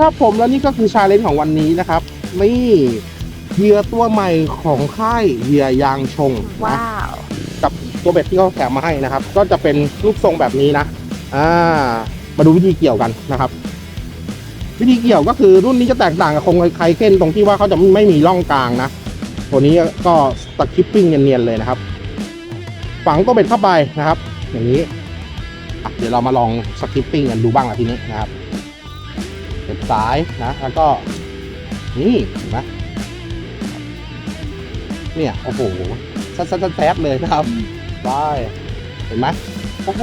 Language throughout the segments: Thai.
ครับผมแล้วนี่ก็คือชาเลนจ์ของวันนี้นะครับนี่เหยื่อตัวใหม่ของค่ายเหยื่อยางชงนะว้าว กับตัวเบ็ดที่เขาแถมมาให้นะครับ ก็จะเป็นรูปทรงแบบนี้นะอ่ามาดูวิธีเกี่ยวกันนะครับ วิธีเกี่ยวก็คือรุ่นนี้จะแตกต่างกับคงไคเก้นตรงที่ว่าเขาจะไม่มีร่องกลางนะตัวนี้ก็สคิปปิ้งเนียนๆเลยนะครับ ฝังตัวเบ็ดเข้าไปนะครับ อย่างนี้อะเดี๋ยวเรามาลองสคิปปิ้งกันดูบ้างละทีนี้นะครับ เบ็ดสายนะ แล้วก็นี่เห็นไหมเนี่ย โอ้โหแซ่บๆแซ่บเลยนะครับได้เห็นไหมโอ้โห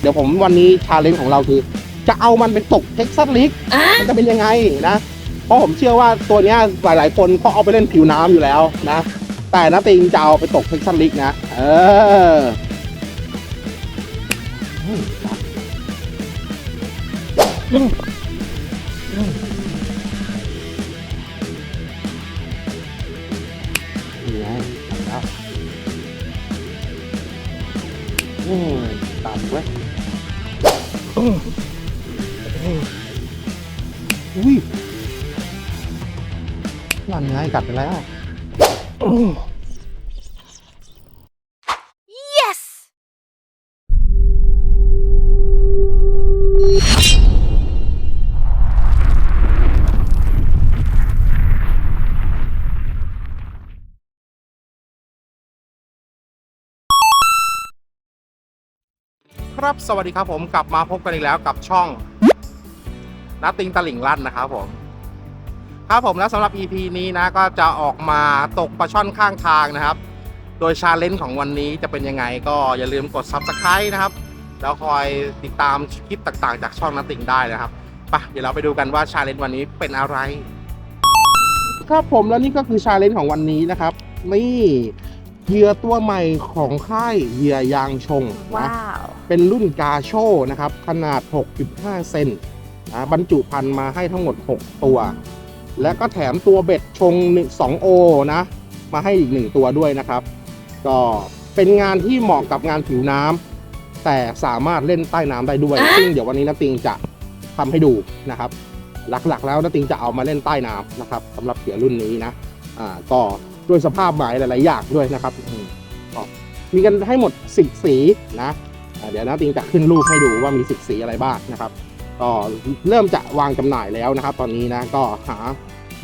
เดี๋ยวผมวันนี้ชาเลนจ์ของเราคือ จะเอามันไปตกเท็กซัสลิกมันจะเป็นยังไงนะ เพราะผมเชื่อว่าตัวเนี้ยหลาย ๆ คนเขาเอาไปเล่นผิวน้ำอยู่แล้วนะ แต่นะติงจะเอาไปตกเท็กซัสลิกนะ เออ นี่ไงตัดแล้วอืมต่ำเว้ยอุ้ยนั่นไงกัดไปแล้ว ครับ สวัสดีครับผมกลับมาพบกันอีกแล้วกับช่องนัตติงตะหลิงลั่นนะครับผม ครับผมแล้วสำหรับ EP นี้นะก็จะออกมาตกปลาช่อนข้างทางนะครับ โดยชาเลนจ์ของวันนี้จะเป็นยังไงก็อย่าลืมกด Subscribe นะครับ แล้วคอยติดตามคลิปต่างๆ จากช่องนัตติงได้นะครับไปะเดี๋ยวเราไปดูกันว่าชาเลนจ์วันนี้เป็นอะไร ครับผมแล้วนี่ก็คือชาเลนจ์ของวันนี้นะครับ นี่เหยื่อตัวใหม่ของค่ายเหยื่อยางชงนะว้าว เป็นรุ่นกาโชนะครับ ขนาด 6.5 เซนนะบรรจุพันธุ์มาให้ทั้งหมด 6 ตัว และก็แถมตัวเบ็ดชง 2 โอนะ มาให้อีก 1 ตัวด้วยนะครับ ก็เป็นงานที่เหมาะกับงานผิวน้ำแต่สามารถเล่นใต้น้ำได้ด้วย ซึ่งเดี๋ยววันนี้นาติงจะทำให้ดูนะครับ หลักๆ แล้วนาติงจะเอามาเล่นใต้น้ำนะครับสำหรับเสือรุ่นนี้นะอ่าก็ด้วยสภาพหมายหลาย ๆ อย่างด้วยนะครับอืมก็มีกันให้หมดสิสีนะอ่า เดี๋ยวนาติงจะขึ้นรูปให้ดูว่ามีสิบสีอะไรบ้างนะครับก็เริ่มจะวางจำหน่ายแล้วนะครับ ตอนนี้นะก็หา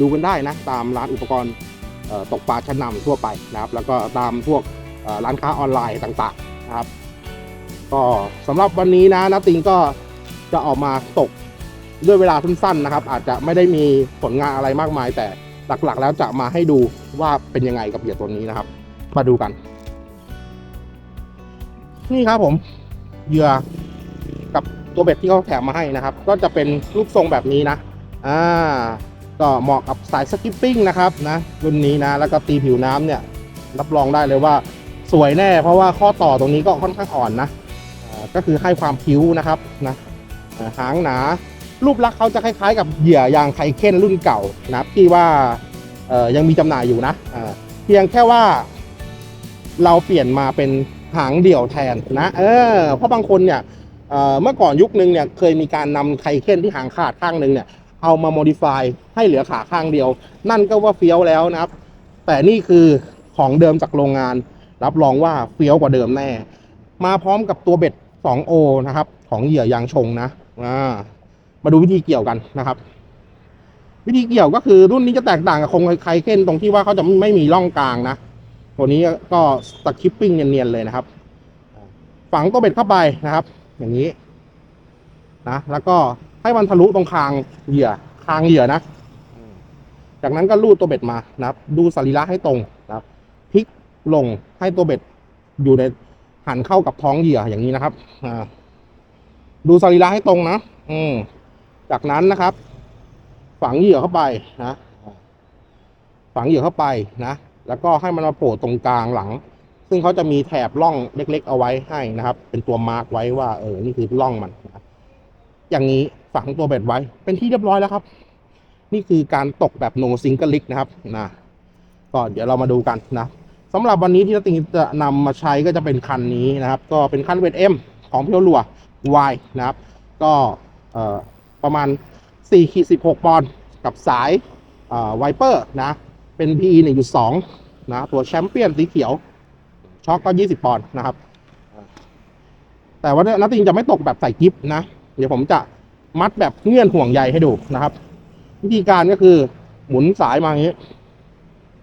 ดูกันได้นะตามร้านอุปกรณ์ตกปลาชั้นนำทั่วไปนะครับ แล้วก็ตามพวกร้านค้าออนไลน์ต่างๆนะครับ ก็สำหรับวันนี้นะนาติงก็จะออกมาตกด้วยเวลาสั้นๆนะครับ อาจจะไม่ได้มีผลงานอะไรมากมาย แต่หลักๆ แล้วจะมาให้ดูว่าเป็นยังไงกับเหยื่อตัวนี้นะครับ มาดูกัน นี่ครับผม เหยื่อกับตัวเบ็ดที่เขาแถมมาให้นะครับ ก็จะเป็นรูปทรงแบบนี้นะอ่าก็เหมาะกับสายสกิปปิ้งนะครับนะรุ่นนี้นะแล้วก็ตีผิวน้ำเนี่ยรับรองได้เลยว่าสวยแน่ เพราะว่าข้อต่อตรงนี้ก็ค่อนข้างอ่อนนะก็คือให้ความผิวนะครับนะหางหนา รูปลักษณ์เขาจะคล้ายๆ กับเหยื่อยางไคเคนรุ่นเก่านะที่ว่ายังมีจำหน่ายอยู่นะเพียงแค่ว่าเราเปลี่ยนมาเป็น หางเดี่ยวแทนนะเออเพราะบางคนเนี่ยเมื่อก่อนยุคนึงเนี่ยเคยมีการนำไคเคนที่หางขาดข้างหนึ่งเนี่ยเอามาโมดิฟายให้เหลือขาข้างเดียว นั่นก็ว่าเฟี้ยวแล้วนะครับ แต่นี่คือของเดิมจากโรงงาน รับรองว่าเฟี้ยวกว่าเดิมแน่ มาพร้อมกับตัวเบ็ด 2O นะครับ ของเหยื่อยางชงนะมาดูวิธีเกี่ยวกันนะครับ วิธีเกี่ยวก็คือรุ่นนี้จะแตกต่างกับคงไคเคนตรงที่ว่าเขาจะไม่มีร่องกลางนะ ตัวนี้ก็สคิปปิ้งเนียนๆเลยนะครับ ฝังตัวเบ็ดเข้าไปนะครับ อย่างนี้นะแล้วก็ให้มันทะลุตรงคางเหยื่อคางเหยื่อนะจากนั้นก็ลูดตัวเบ็ดมานะครับ ดูสรีระให้ตรงนะครับพลิกลงให้ตัวเบ็ดอยู่ในหันเข้ากับท้องเหยื่ออย่างนี้นะครับดูสรีระให้ตรงนะอืมจากนั้นนะครับ ฝังเหยื่อเข้าไปนะฝังเหยื่อเข้าไปนะ แล้วก็ให้มันมาโผล่ตรงกลางหลัง ซึ่งเขาจะมีแถบร่องเล็ก ๆ เอาไว้ให้นะครับ เป็นตัวมาร์กไว้ว่าเออนี่คือร่องมันนะอย่างนี้ฝังตัวเบ็ดไว้ เป็นที่เรียบร้อยแล้วครับ นี่คือการตกแบบโนซิงเกิลลิกนะครับนะก็เดี๋ยวเรามาดูกันนะสำหรับวันนี้ที่เราติงจะนำมาใช้ก็จะเป็นคันนี้นะครับ ก็เป็นคันเวทเอ็มของเพียวลัว Y นะครับ ก็เอ่อประมาณ4ขีด16 ปอนด์กับสายไวเปอร์นะ เป็น PE 1.2 นะ ตัวแชมเปี้ยนสีเขียว ช็อคก็ 20 ปอนด์นะครับ แต่ว่านัตติงจะไม่ตกแบบใส่กิฟนะ เดี๋ยวผมจะมัดแบบเงื่อนห่วงใยให้ดูนะครับ วิธีการก็คือหมุนสายมาอย่างนี้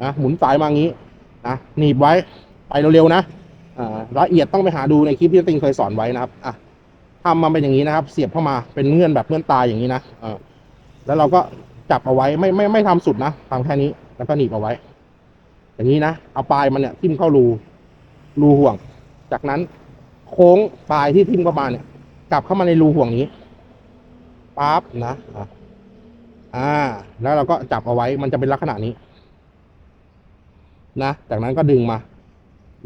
นะหมุนสายมาอย่างนี้นะหนีบไว้ไปเร็วๆนะละเอียดต้องไปหาดูในคลิปที่นัตติงเคยสอนไว้นะครับอะทำมาเป็นอย่างนี้นะครับ เสียบเข้ามาเป็นเงื่อนแบบเงื่อนตายอย่างนี้นะแล้วเราก็จับเอาไว้ไม่ไม่ไม่ทำสุดนะทำแค่นี้ แล้วก็หนีบเอาไว้ อย่างนี้นะ เอาปลายมันเนี่ยทิ่มเข้ารูรูห่วง จากนั้นโค้งปลายที่ทิ่มเข้ามาเนี่ย กลับเข้ามาในรูห่วงนี้ปั๊บนะอ่า แล้วเราก็จับเอาไว้ มันจะเป็นลักษณะนี้ นะ จากนั้นก็ดึงมา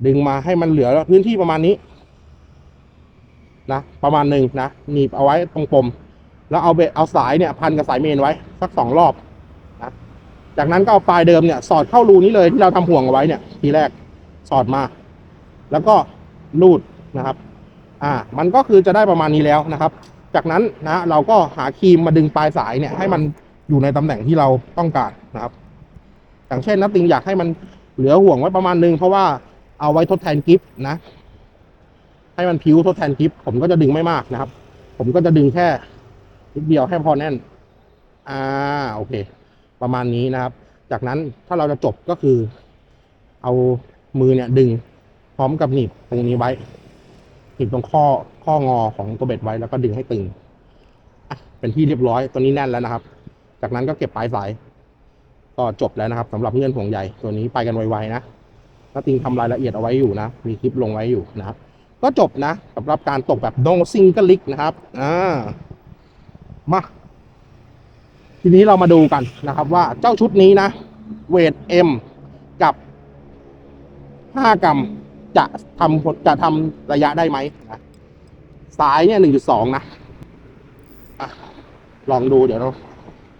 ดึงมาให้มันเหลือพื้นที่ประมาณนี้ นะ ประมาณหนึ่งนะ หนีบเอาไว้ตรงปม แล้วเอาเบเอาสายเนี่ย พันกับสายเมนไว้ สักสองรอบ จากนั้นก็เอาปลายเดิมเนี่ยสอดเข้ารูนี้เลยที่เราทำห่วงเอาไว้เนี่ย ทีแรกสอดมา แล้วก็ลูดนะครับ อ่า มันก็คือจะได้ประมาณนี้แล้วนะครับ จากนั้นนะเราก็หาครีมมาดึงปลายสายเนี่ยให้มันอยู่ในตำแหน่งที่เราต้องการนะครับ อย่างเช่นนัตติงอยากให้มันเหลือห่วงไว้ประมาณนึงเพราะว่าเอาไว้ทดแทนกิฟต์นะ ให้มันพิวทดแทนกิฟต์ผมก็จะดึงไม่มากนะครับ ผมก็จะดึงแค่นิดเดียวให้พอแน่น อ่าโอเค ประมาณนี้นะครับ จากนั้นถ้าเราจะจบก็คือ เอามือเนี่ยดึงพร้อมกับหนีบตรงนี้ไว้หนีบตรงข้อข้องอของตัวเบ็ดไว้แล้วก็ดึงให้ตึงเป็นที่เรียบร้อยตัวนี้แน่นแล้วนะครับ จากนั้นก็เก็บปลายสาย ก็จบแล้วนะครับสำหรับเงื่อนห่วงใยตัวนี้ไปกันไวๆนะน้าติงทำรายละเอียดเอาไว้อยู่นะ มีคลิปลงไว้อยู่นะครับ ก็จบนะสำหรับการตกแบบ no single leg นะครับ อ่า มา ทีนี้เรามาดูกันนะครับว่าเจ้าชุดนี้นะ เวท M กับ5กรัมจะทำผลจะทำระยะได้ไหมนะสายเนี่ย1.2นะอะลองดูเดี๋ยวเรา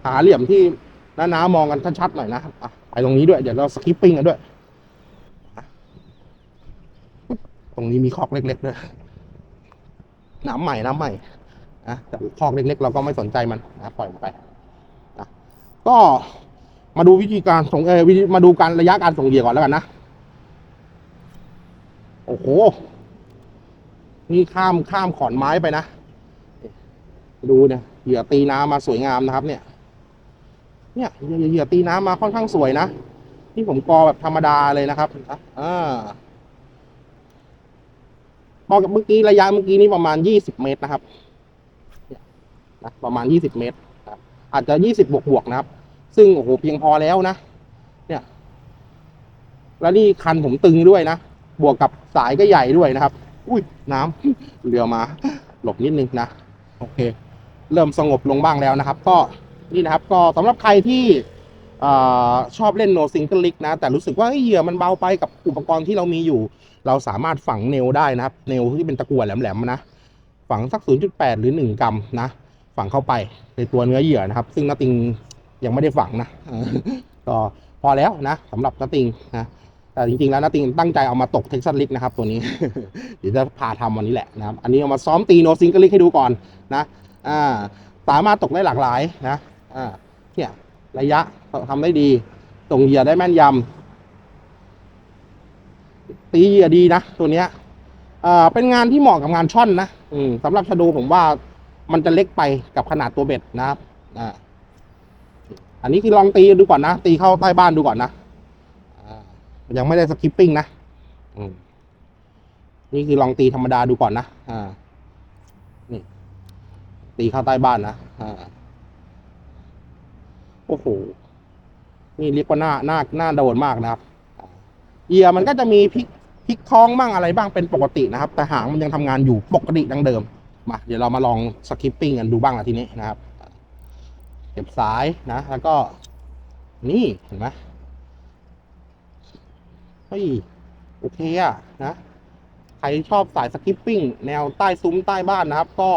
หาเหลี่ยมที่น้าๆมองกันชัดๆหน่อยนะอะไปตรงนี้ด้วยเดี๋ยวเราสคิปปิ้งกันด้วย ตรงนี้มีคอกเล็กๆด้วยน้ำใหม่น้ำใหม่นะแต่คอกเล็กๆ เราก็ไม่สนใจมันนะปล่อยมันไป ก็มาดูวิธีการส่งเออวิมาดูการระยะการส่งเหยื่อก่อนแล้วกันนะ โอ้โห นี่ข้ามข้ามขอนไม้ไปนะ ดูเนี่ยเหยื่อตีน้ำมาสวยงามนะครับ เนี่ย เนี่ยเหยื่อตีน้ำมาค่อนข้างสวยนะนี่ผมกอแบบธรรมดาเลยนะครับอ่าพอกับเมื่อกี้ระยะเมื่อกี้นี่ประมาณยี่สิบเมตรนะครับ ประมาณยี่สิบเมตร อาจจะยี่สิบบวกบวกนะครับ ซึ่งโอ้โหเพียงพอแล้วนะ เนี่ย แล้วนี่คันผมตึงด้วยนะ บวกกับสายก็ใหญ่ด้วยนะครับ อุ้ยน้ำเรือมา หลบนิดนึงนะ โอเค เริ่มสงบลงบ้างแล้วนะครับ ก็นี่นะครับ ก็สำหรับใครที่อชอบเล่นโนซิงเกิลลิกนะ แต่รู้สึกว่าเฮ้เหยื่อมันเบาไปกับอุปกรณ์ที่เรามีอยู่ เราสามารถฝังเนลได้นะครับ เนลที่เป็นตะกั่วแหลมๆนะ ฝังสัก 0.8 หรือ 1 กรัมนะ ฝังเข้าไปในตัวเนื้อเหยื่อนะครับ ซึ่งนาติงยังไม่ได้ฝังนะก็พอแล้วนะสำหรับนาติงนะแต่จริงๆแล้วนาติงตั้งใจเอามาตกเท็กซัสลิกนะครับตัวนี้ เดี๋ยวจะพาทำวันนี้แหละนะครับ อันนี้เอามาซ้อมตีโนซิงเกิลลิกให้ดูก่อนนะอ่าสามารถตกได้หลากหลายนะอ่าเนี่ยระยะทำได้ดีส่งเหยื่อได้แม่นยำตีเหยื่อดีนะ ตัวเนี้ยอ่าเป็นงานที่เหมาะกับงานช่อนนะอืมสำหรับชะโดผมว่า มันจะเล็กไปกับขนาดตัวเบ็ดนะครับอ่าอันนี้คือลองตีดูก่อนนะ ตีเข้าใต้บ้านดูก่อนนะยังไม่ได้สกิปปิ้งนะนี่คือลองตีธรรมดาดูก่อนนะอ่านี่ตีเข้าใต้บ้านนะอ่าโอ้โหนี่เรียกว่าหน้าหน้าหน้าโดนมากนะครับเหยื่อมันก็จะมีพลิกพลิกคล้องบ้างอะไรบ้างเป็นปกตินะครับ แต่หางมันยังทำงานอยู่ปกติดังเดิม มาเดี๋ยวเรามาลองสคิปปิ้งกันดูบ้างละทีนี้นะครับ เก็บสายนะ แล้วก็ นี่เห็นไหมเฮ้ยโอเคอะนะ ใครชอบสายสกิปปิ้งแนวใต้ซุ้มใต้บ้านนะครับ ก็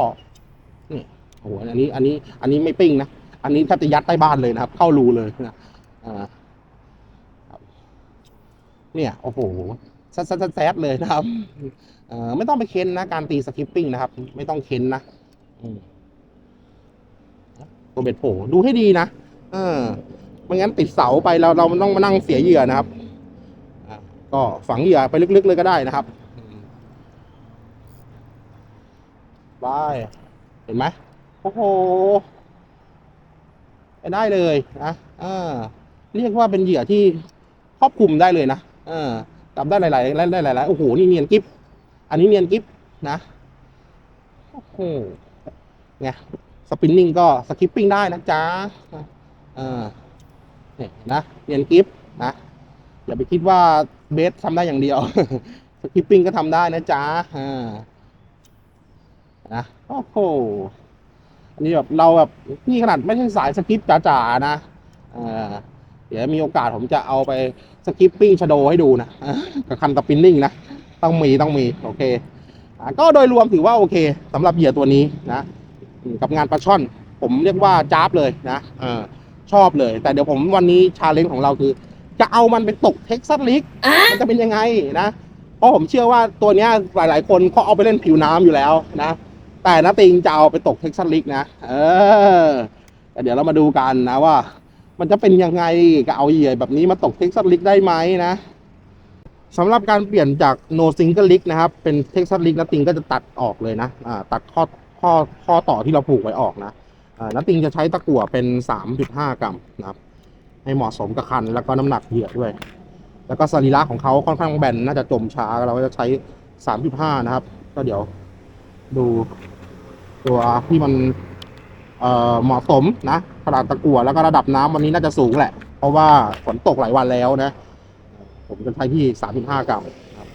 นี่โอ้โหอันนี้ อันนี้ อันนี้ไม่ปิ้งนะ อันนี้แทบจะยัดใต้บ้านเลยนะครับ เข้ารูเลยนะอ่าเนี่ย โอ้โหแซดแซดเลยนะครับ ไม่ต้องไปเค้นนะ การตีสกิปปิ้งนะครับ ไม่ต้องเค้นนะตัวเบ็ดโผล่ดูให้ดีนะเออไม่งั้นติดเสาไปเราเรามันต้องมานั่งเสียเหยื่อนะครับก็ฝังเหยื่อไปลึกๆเลยก็ได้นะครับบายเห็นไหมโอ้โหไปได้เลยนะเออเรียกว่าเป็นเหยื่อที่ครอบคลุมได้เลยนะเออจับได้หลายๆได้หลายๆโอ้โหนี่เนียนกิฟ อันนี้เนียนกิฟนะโอ้โหไงสปินนิ่งก็สกิปปิ้งได้นะจ๊ะเออเนี่ยนะเนียนกิฟนะอย่าไปคิดว่าเบสทำได้อย่างเดียวสกิปปิ้งก็ทำได้นะจ๊ะอ่านะโอ้โหอันนี้แบบเราแบบนี่ขนาดไม่ใช่สายสกิปจ๋าๆนะอ่าเดี๋ยวมีโอกาสผมจะเอาไปสกิปปิ้งชโดให้ดูนะกับคันสปินนิ่งนะ ต้องมีต้องมีโอเคอ่าก็โดยรวมถือว่าโอเคสำหรับเหยื่อตัวนี้นะอืมกับงานปลาช่อน ผมเรียกว่าจ้าบเลยนะเออชอบเลย แต่เดี๋ยวผมวันนี้ชาเลนจ์ของเราคือ จะเอามันไปตกเท็กซัสลิกมันจะเป็นยังไงนะเพราะผมเชื่อว่าตัวเนี้ยหลาย ๆ คนเขาเอาไปเล่นผิวน้ำอยู่แล้วนะ แต่นาติงจะเอาไปตกเท็กซัสลิกนะเออแต่เดี๋ยวเรามาดูกันนะว่า มันจะเป็นยังไงกับเอาเหยื่อแบบนี้มาตกเท็กซัสลิกได้ไหมนะ สำหรับการเปลี่ยนจาก no single lig นะครับ เป็นเท็กซัสลิกนาติงก็จะตัดออกเลยนะอ่าตัดข้อข้อข้อต่อที่เราผูกไว้ออกนะนาติงจะใช้ตะกั่วเป็น 3.5 กรัมนะครับ ให้เหมาะสมกับคันแล้วก็น้ำหนักเหยื่อด้วย แล้วก็สรีระของเขาค่อนข้างแบนน่าจะจมช้าเราก็จะใช้ 3.5 นะครับ ก็เดี๋ยวดูตัวที่มันเอ่อเหมาะสมนะขนาดตะกั่วแล้วก็ระดับน้ำวันนี้น่าจะสูงแหละ เพราะว่าฝนตกหลายวันแล้วนะ ผมจะใช้ที่3.5กรัมนะครับ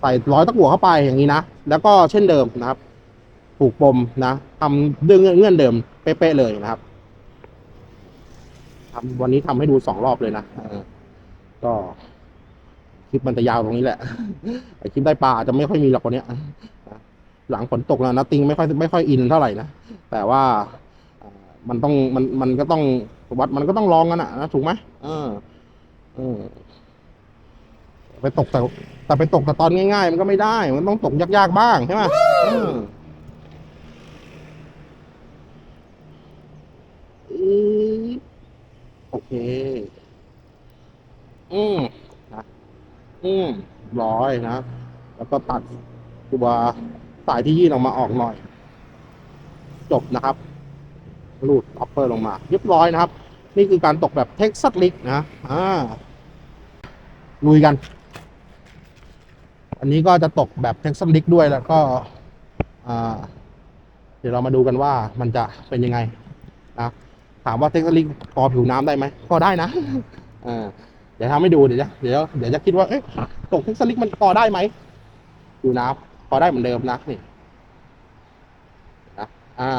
ใส่ร้อยตะกั่วเข้าไปอย่างนี้นะ แล้วก็เช่นเดิมนะครับ ผูกปมนะทำด้วยเงื่อนเงื่อนเดิมเป๊ะๆเลยนะครับทำวันนี้ทำให้ดูสองรอบเลยนะก็คลิปมันจะยาวตรงนี้แหละไอคลิปได้ปลาอาจจะไม่ค่อยมีหรอกวันเนี้ยหลังฝนตกแล้วนะติงไม่ค่อยไม่ค่อยอินเท่าไหร่นะแต่ว่าอ่ามันต้องมันมันก็ต้องวัดมันก็ต้องลองกันอะนะถูกไหมเออเออ ไปตกแต่แต่ไปตกแต่ตอนง่ายๆ มันก็ไม่ได้ มันต้องตกยากๆบ้างใช่ไหมเอออี๊ดโอเค อืมนะอืมร้อยนะ แล้วก็ตัดตัวสายที่ยื่นออกมาออกหน่อย จบนะครับรูดออปเปอร์ลงมาเรียบร้อยนะครับ นี่คือการตกแบบเท็กซัสลิกนะ อ่าลุยกันอั นนี้ก็จะตกแบบเท็กซัสลิกด้วยแล้วก็เดี๋ยวเรามาดูกันว่ามันจะเป็นยังไงนะถามว่าเท็กซัสลิกกอผิวน้ำได้ไหมก็ได้นะเดี๋ยวทำให้ดูเดี๋ยวจะเดี๋ยวเดี๋ยวจะคิดว่าเอ๊ะตกเท็กซัสลิกมันกอได้ไหมผิวน้ำกอได้เหมือนเดิมนะนี่นะอ่า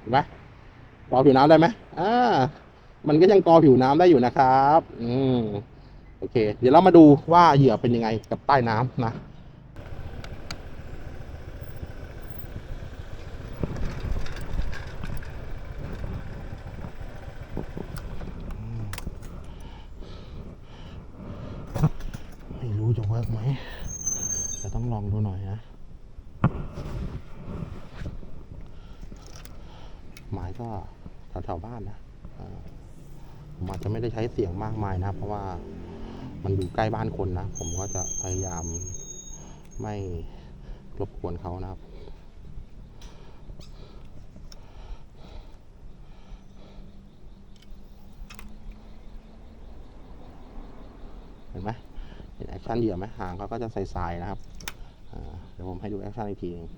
เห็นไหมกอผิวน้ำได้ไหมอ่า มันก็ยังกอผิวน้ำได้อยู่นะครับ อืม โอเค เดี๋ยวเรามาดูว่าเหยื่อเป็นยังไงกับใต้น้ำนะ ไม่รู้จะเวิร์กไหมแต่ต้องลองดูหน่อยนะหมายก็แถวๆบ้านนะผมอาจจะไม่ได้ใช้เสียงมากมายนะ เพราะว่ามันอยู่ใกล้บ้านคนนะ ผมก็จะพยายามไม่รบกวนเขานะครับเห็นไหม ชั่นเหยื่อไหมหางเขาก็จะใสๆนะครับเดี๋ยวผมให้ดูแอคชั่นอีกทีหนึง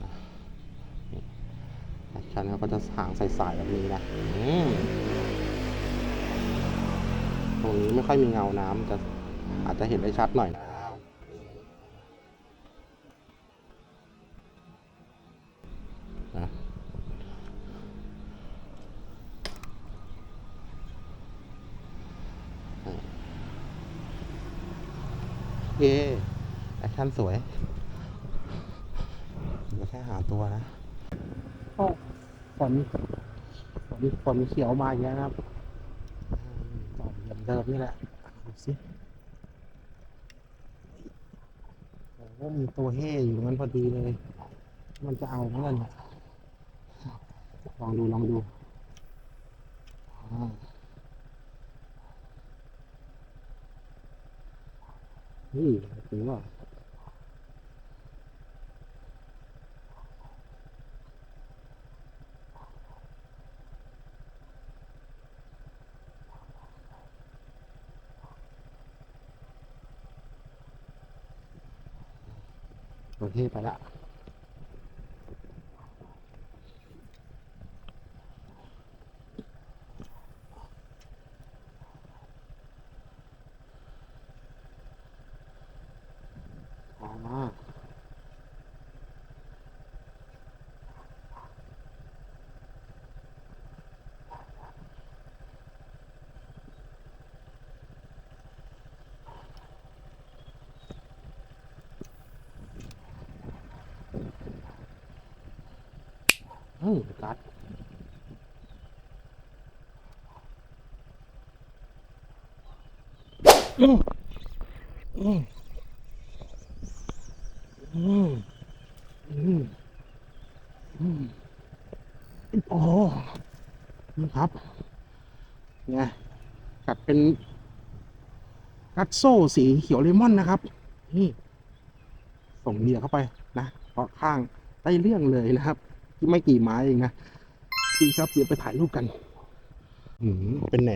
อ่านี่แอคชั่นเขาก็จะหางใสๆแบบนี้นะตรงนี้ไม่ค่อยมีเงาน้ำจะอาจจะเห็นได้ชัดหน่อยนะโอเค แอคชั่นสวยเดี๋ยวแค่หาตัวนะโอ้ฝนฝนฝนเขียวมาอีกแล้วนะครับอืมต่อเดิมๆนี่แหละดูสิโอ้โหมีตัวเฮ่อยู่มันพอดีเลย มันจะเอาเหมือนกันเนี่ยลองดูลองดูอ่านี่ถือว่า โอเคไปละเอามาเฮ้ยกัด อืมอืมอืมอืมอืมโอ้นี่ครับไงกัดเป็นกัดโซ่สีเขียวเลมอนนะครับ นี่ ส่งเหยื่อเข้าไปนะเพราะข้างได้เรื่องเลยนะครับ ที่ไม่กี่ไม้เองนะพี่ครับเดี๋ยวไปถ่ายรูปกันอืมเป็นแหน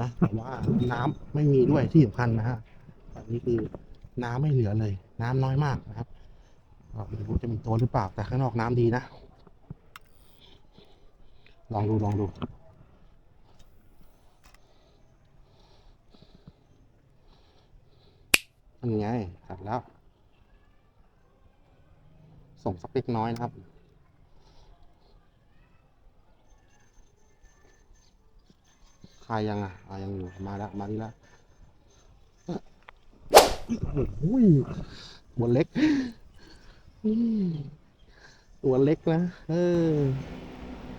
นะแต่ว่าน้ำไม่มีด้วยที่สำคัญนะฮะแบบนี้คือน้ำไม่เหลือเลย น้ำน้อยมากนะครับไม่รู้จะมีตัวหรือเปล่าแต่ข้างนอกน้ำดีนะ ลองดูลองดูอันไงตัดแล้ว ส่งสเปคน้อยนะครับายยังอะอ่ายังอยู่มาแล้วมาดีแล้วโอ้ยตัวเล็กตัวเล็กนะเออ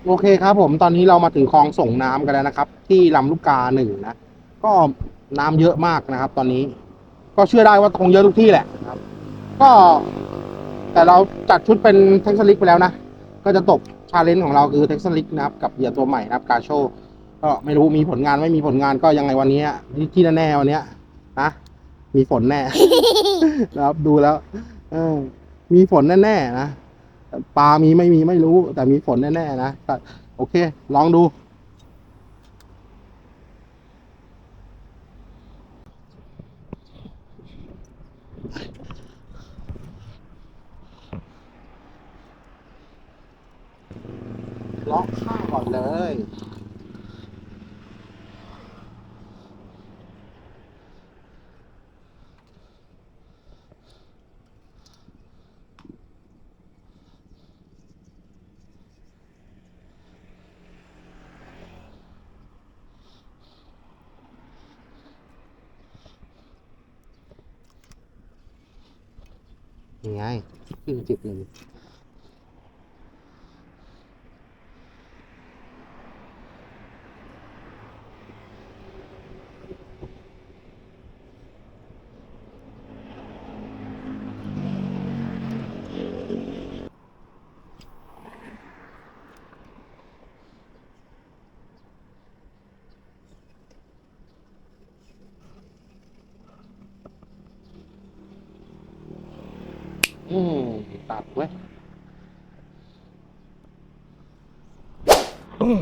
โอเคครับผมตอนนี้เรามาถึงคลองส่งน้ำกันแล้วนะครับ ที่ลำลูกกาหนึ่งนะก็น้ำเยอะมากนะครับ ตอนนี้ ก็เชื่อได้ว่าคงเยอะทุกที่แหละนะครับ ก็ แต่เราจัดชุดเป็นเท็กซัสลิกไปแล้วนะก็จะตกชาเลนจ์ของเราคือเท็กซัสลิกนะครับกับเหยื่อตัวใหม่นะครับกาโช ก็ไม่รู้มีผลงานไม่มีผลงานก็ยังไงวันนี้ที่ที่แน่ๆวันนี้นะมีฝนแน่นะครับดูแล้ว เออ มีฝนแน่ๆนะปลามีไม่มีไม่รู้ แต่มีฝนแน่ๆนะแต่โอเค ลองดูล็อกข้างก่อนเลย ยังไงขึ้นจิบหนึ่ง อืมตัดไว้ยอืม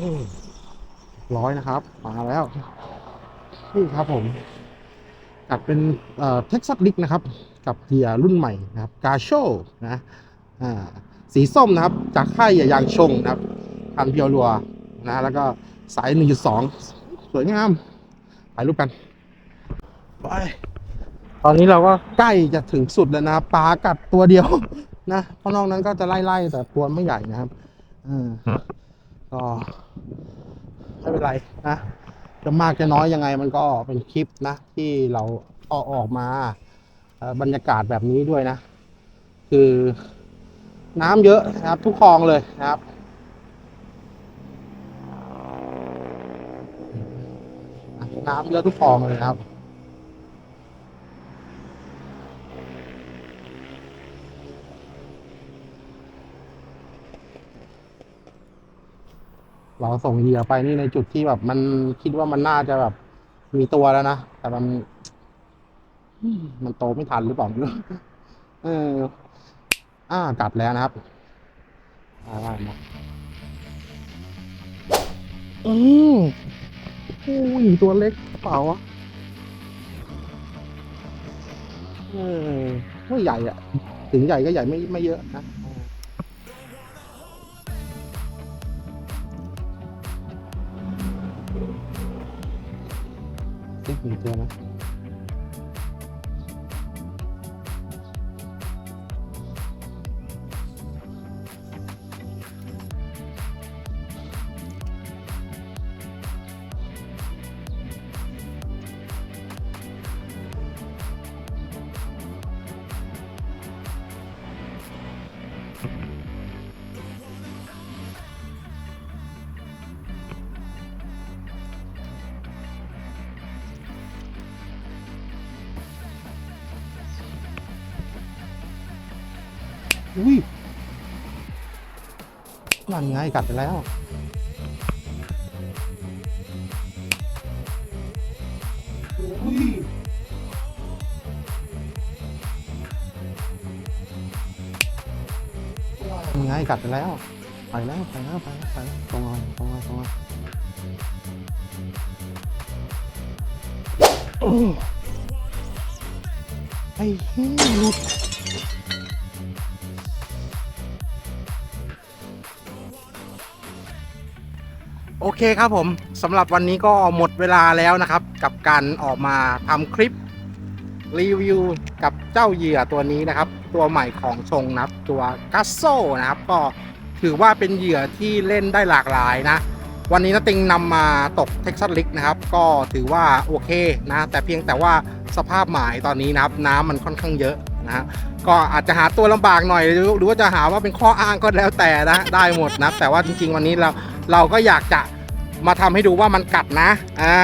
อืม ร้อยนะครับ มาแล้ว นี่ครับผมตัดเป็นเอ่อเท็กซัสลิกนะครับ กับเทียร์รุ่นใหม่นะครับกาโชนะอ่าสีส้มนะครับ จากค่ายยางชงนะครับพันเพียวรัวนะแล้วก็สาย 1.2 สวยงามถ่ายรูปกันไปตอนนี้เราก็ใกล้จะถึงสุดแล้วนะครับปลากัดตัวเดียวนะเพราะนอกนั้นก็จะไล่ๆแต่ตัวไม่ใหญ่นะครับอืมก็ ไม่เป็นไรนะจะมากจะน้อยยังไงมันก็เป็นคลิปนะ ที่เราเอาออกมาบรรยากาศแบบนี้ด้วยนะ คือน้ำเยอะนะครับ ทุกคลองเลยนะครับน้ำเยอะทุกคลองเลยครับ ส่งเหยื่อไปนี่ในจุดที่แบบมันคิดว่ามันน่าจะแบบ มีตัวแล้วนะ แต่มัน มันโตไม่ทันหรือเปล่าไม่รู้เออ อ่ากัดแล้วนะครับอ่ามาอืมอุ้ยตัวเล็กเปล่าวะเออไม่ใหญ่อะถึงใหญ่ก็ใหญ่ไม่ไม่เยอะนะ เนั่นไงกัดไปแล้ว ไงกัดไปแล้ว ไปแล้วไปแล้วไปแล้วไปแล้วตรงมาตรงมาตรงมาไอ้เหี้ยหลุด โอเคครับผมสำหรับวันนี้ก็หมดเวลาแล้วนะครับ กับการออกมาทำคลิปรีวิวกับเจ้าเหยื่อตัวนี้นะครับ ตัวใหม่ของชงนะครับ ตัวกัสโซนะครับ ก็ถือว่าเป็นเหยื่อที่เล่นได้หลากหลายนะ วันนี้นติงนำมาตกเท็กซัสลิกนะครับ ก็ถือว่าโอเคนะ แต่เพียงแต่ว่าสภาพหมายตอนนี้นะครับ น้ำมันค่อนข้างเยอะนะฮะก็อาจจะหาตัวลำบากหน่อย หรือหรือว่าจะหาว่าเป็นข้ออ้างก็แล้วแต่นะ ได้หมดนะ แต่ว่าจริง ๆ วันนี้เราเราก็อยากจะ มาทำให้ดูว่ามันกัดนะ อ่า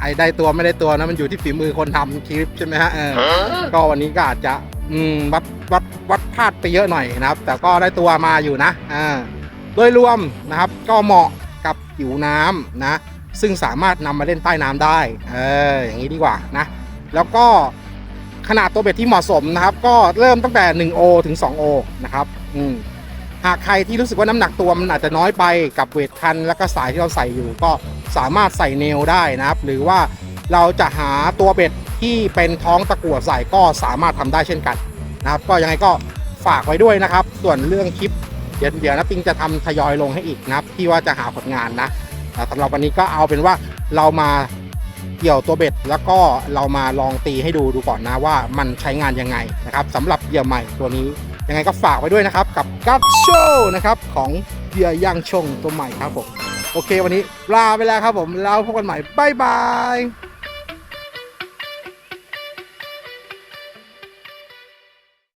ไอ้ได้ตัวไม่ได้ตัวนะมันอยู่ที่ฝีมือคนทำคลิปใช่ไหมฮะ เออ ก็วันนี้ก็อาจจะ อืม วัด วัด วัดพลาดไปเยอะหน่อยนะครับ แต่ก็ได้ตัวมาอยู่นะ อ่า โดยรวมนะครับ ก็เหมาะกับผิวน้ำนะ ซึ่งสามารถนำมาเล่นใต้น้ำได้ เออ อย่างนี้ดีกว่านะ แล้วก็ขนาดตัวเบ็ดที่เหมาะสมนะครับ ก็เริ่มตั้งแต่ 1O ถึง 2O นะครับ อืม หากใครที่รู้สึกว่าน้ำหนักตัวมันอาจจะน้อยไปกับเวทคัน แล้วก็สายที่เราใส่อยู่ก็สามารถใส่เนลได้นะครับ หรือว่าเราจะหาตัวเบ็ดที่เป็นท้องตะกั่วใส่ก็สามารถทำได้เช่นกันนะครับ ก็ยังไงก็ฝากไว้ด้วยนะครับ ส่วนเรื่องคลิปเดี๋ยวเดี๋ยวนะปิงจะทำทยอยลงให้อีกนะครับ ที่ว่าจะหาผลงานนะแต่สำหรับวันนี้ก็เอาเป็นว่าเรามาเกี่ยวตัวเบ็ด แล้วก็เรามาลองตีให้ดูดูก่อนนะว่ามันใช้งานยังไงนะครับสำหรับเหยื่อใหม่ตัวนี้ ยังไงก็ฝากไว้ด้วยนะครับ กับกัปโชนะครับของเหยื่อย่างชงตัวใหม่ครับผม โอเควันนี้ลาไปแล้วครับผมแล้วพบกันใหม่บ๊ายบาย